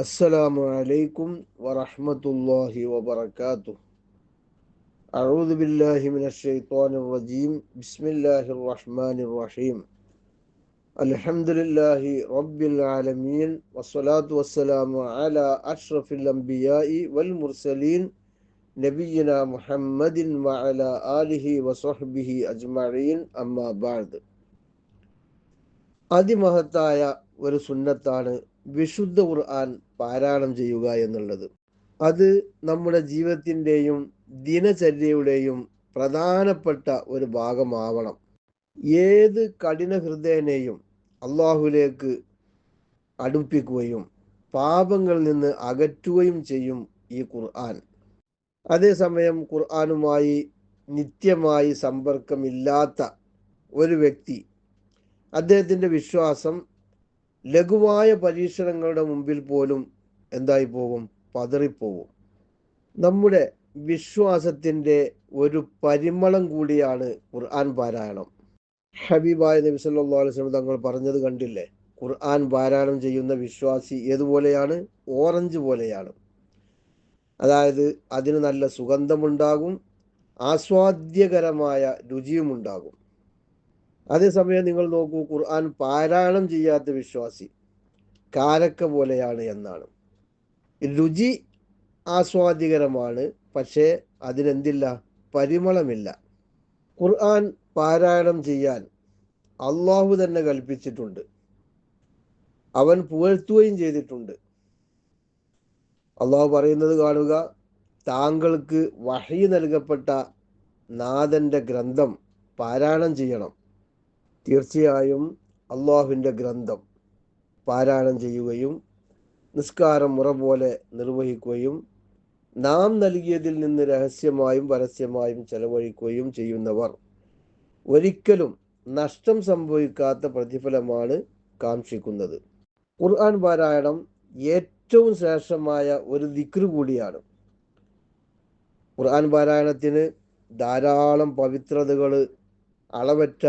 السلام عليكم ورحمة الله وبركاته أعوذ بالله من الشيطان الرجيم بسم الله الرحمن الرحيم الحمد لله رب العالمين والصلاة والسلام على أشرف الأنبياء والمرسلين نبينا محمد وعلى آله وصحبه أجمعين أما بعد അതിമഹത്തായ ഒരു സുന്നത്താണ് വിശുദ്ധ ഖുർആൻ പാരായണം ചെയ്യുക എന്നുള്ളത്. അത് നമ്മുടെ ജീവിതത്തിന്റെയും ദിനചര്യയുടെയും പ്രധാനപ്പെട്ട ഒരു ഭാഗമാവണം. ഏത് കഠിന ഹൃദയനെയും അള്ളാഹുലേക്ക് അടുപ്പിക്കുകയും പാപങ്ങളിൽ നിന്ന് അകറ്റുകയും ചെയ്യും ഈ ഖുർആൻ. അതേസമയം ഖുർആാനുമായി നിത്യമായി സമ്പർക്കമില്ലാത്ത ഒരു വ്യക്തി അദ്ദേഹത്തിന്റെ വിശ്വാസം ലഘുവായ പരീക്ഷണങ്ങളുടെ മുമ്പിൽ പോലും എന്തായി പോകും പതറിപ്പോകും. നമ്മുടെ വിശ്വാസത്തിന്റെ ഒരു പരിമളം കൂടിയാണ് ഖുർആൻ പാരായണം. ഹബീബായ നബി സല്ലല്ലാഹു അലൈഹി വസല്ലം തങ്ങൾ പറഞ്ഞത് കണ്ടില്ലേ? ഖുർആൻ പാരായണം ചെയ്യുന്ന വിശ്വാസി ഏതുപോലെയാണ്? ഓറഞ്ച് പോലെയാണ്. അതായത് അതിന് നല്ല സുഗന്ധമുണ്ടാകും ആസ്വാദ്യകരമായ രുചിയുമുണ്ടാകും. അതേസമയം നിങ്ങൾ നോക്കൂ ഖുർആൻ പാരായണം ചെയ്യാത്ത വിശ്വാസി കാരക്ക പോലെയാണ് എന്നാണ്. രുചി ആസ്വാദികരമാണ് പക്ഷേ അതിനെന്തില്ല? പരിമളമില്ല. ഖുർആൻ പാരായണം ചെയ്യാൻ അള്ളാഹു തന്നെ കൽപ്പിച്ചിട്ടുണ്ട്. അവൻ പുകഴ്ത്തുകയും ചെയ്തിട്ടുണ്ട്. അള്ളാഹു പറയുന്നത് കാണുക താങ്കൾക്ക് വഹി നൽകപ്പെട്ട നാഥന്റെ ഗ്രന്ഥം പാരായണം ചെയ്യണം. തീർച്ചയായും അള്ളാഹുവിന്റെ ഗ്രന്ഥം പാരായണം ചെയ്യുകയും നിസ്കാരം മുറ പോലെ നിർവഹിക്കുകയും നാം നൽകിയതിൽ നിന്ന് രഹസ്യമായും പരസ്യമായും ചെലവഴിക്കുകയും ചെയ്യുന്നവർ ഒരിക്കലും നഷ്ടം സംഭവിക്കാത്ത പ്രതിഫലമാണ് കാക്ഷിക്കുന്നത്. ഖുർആൻ പാരായണം ഏറ്റവും ശ്രേഷ്ഠമായ ഒരു ദിക്ർ കൂടിയാണ്. ഖുർആൻ പാരായണത്തിന് ധാരാളം പവിത്രതകൾ അളവറ്റ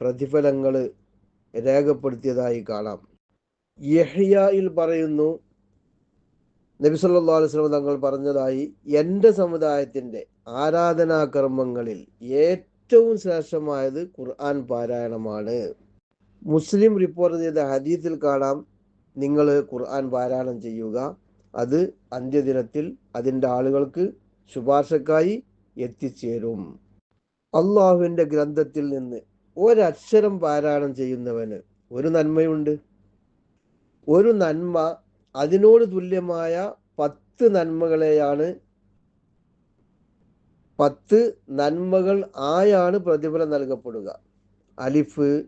പ്രതിഫലങ്ങൾ രേഖപ്പെടുത്തിയതായി കാണാം. യഹിയയിൽ പറയുന്നു നബി സല്ലല്ലാഹു അലൈഹി വസല്ലം തങ്ങൾ പറഞ്ഞതായി എന്റെ സമുദായത്തിന്റെ ആരാധനാകർമ്മങ്ങളിൽ ഏറ്റവും ശ്രേഷ്ഠമായത് ഖുർആൻ പാരായണമാണ്. മുസ്ലിം റിപ്പോർട്ട് ചെയ്ത ഹദീസിൽ കാണാം നിങ്ങൾ ഖുർആൻ പാരായണം ചെയ്യുക. അത് അന്ത്യദിനത്തിൽ അതിന്റെ ആളുകൾക്ക് ശുപാർശക്കായി എത്തിച്ചേരും. അള്ളാഹുവിന്റെ ഗ്രന്ഥത്തിൽ നിന്ന് ഒരക്ഷരം പാരായണം ചെയ്യുന്നവന് ഒരു നന്മയുണ്ട്. ഒരു നന്മ അതിനോട് തുല്യമായ പത്ത് നന്മകളെയാണ് പത്ത് നന്മകൾ ആയാണ് പ്രതിഫലം നൽകപ്പെടുക. അലിഫ്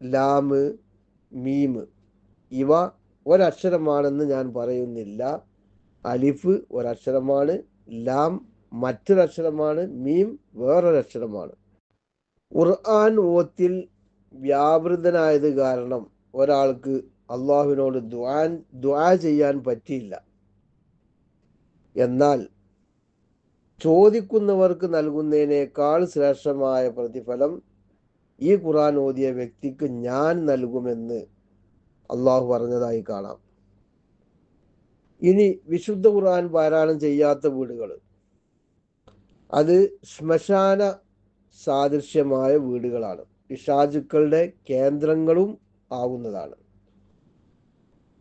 ലാമ് മീമ് ഇവ ഒരക്ഷരമാണെന്ന് ഞാൻ പറയുന്നില്ല. അലിഫ് ഒരക്ഷരമാണ് ലാം മറ്റൊരക്ഷരമാണ് മീം വേറൊരക്ഷരമാണ്. ഖുർആൻ ഓത്തിൽ വ്യാപൃതനായത് കാരണം ഒരാൾക്ക് അള്ളാഹുവിനോട് ദ്വാൻ ദ്വാ ചെയ്യാൻ പറ്റിയില്ല. എന്നാൽ ചോദിക്കുന്നവർക്ക് നൽകുന്നതിനേക്കാൾ ശ്രേഷ്ഠമായ പ്രതിഫലം ഈ ഖുർആൻ ഓതിയ വ്യക്തിക്ക് ഞാൻ നൽകുമെന്ന് അള്ളാഹു പറഞ്ഞതായി കാണാം. ഇനി വിശുദ്ധ ഖുർആൻ പാരായണം ചെയ്യാത്ത വീടുകൾ. അത് ശ്മശാന സാദൃശ്യമായ വീടുകളാണ്. പിശാചുക്കളുടെ കേന്ദ്രങ്ങളും ആവുന്നതാണ്.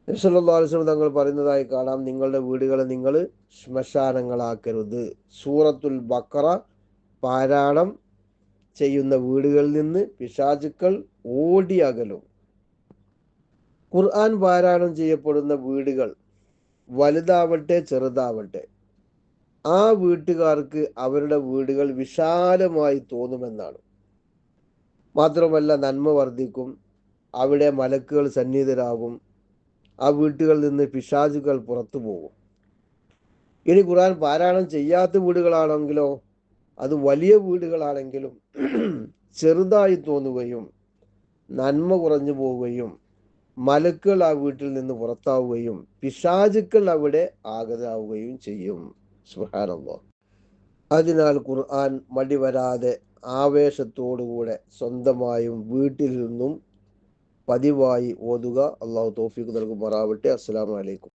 നബ്സല്ലാസ്ലം തങ്ങൾ പറയുന്നതായി കാണാം നിങ്ങളുടെ വീടുകളെ നിങ്ങൾ ശ്മശാനങ്ങളാക്കരുത്. സൂറത്തുൽ ബക്കറ പാരായണം ചെയ്യുന്ന വീടുകളിൽ നിന്ന് പിശാചുക്കൾ ഓടി അകലും. ഖുർആൻ പാരായണം ചെയ്യപ്പെടുന്ന വീടുകൾ വലുതാവട്ടെ ചെറുതാവട്ടെ ആ വീട്ടുകാർക്ക് അവരുടെ വീടുകൾ വിശാലമായി തോന്നുമെന്നാണ്. മാത്രമല്ല നന്മ വർദ്ധിക്കും അവിടെ മലക്കുകൾ സന്നിഹിതരാകും ആ വീട്ടുകളിൽ നിന്ന് പിശാചുകൾ പുറത്തു പോകും. ഇനി ഖുർആൻ പാരായണം ചെയ്യാത്ത വീടുകളാണെങ്കിലോ അത് വലിയ വീടുകളാണെങ്കിലും ചെറുതായി തോന്നുകയും നന്മ കുറഞ്ഞു പോവുകയും മലക്കുകൾ ആ വീട്ടിൽ നിന്ന് പുറത്താവുകയും പിശാചുക്കൾ അവിടെ ആഗതാവുകയും ചെയ്യും. സുഹാനല്ലോ അതിനാൽ ഖുർആൻ മടിവരാതെ ആവേശത്തോടുകൂടെ സ്വന്തമായും വീട്ടിൽ നിന്നും പതിവായി ഓതുക. അള്ളാഹു തോഫീക്ക് നൽകുമാറാവട്ടെ. അസ്സാം വലൈക്കും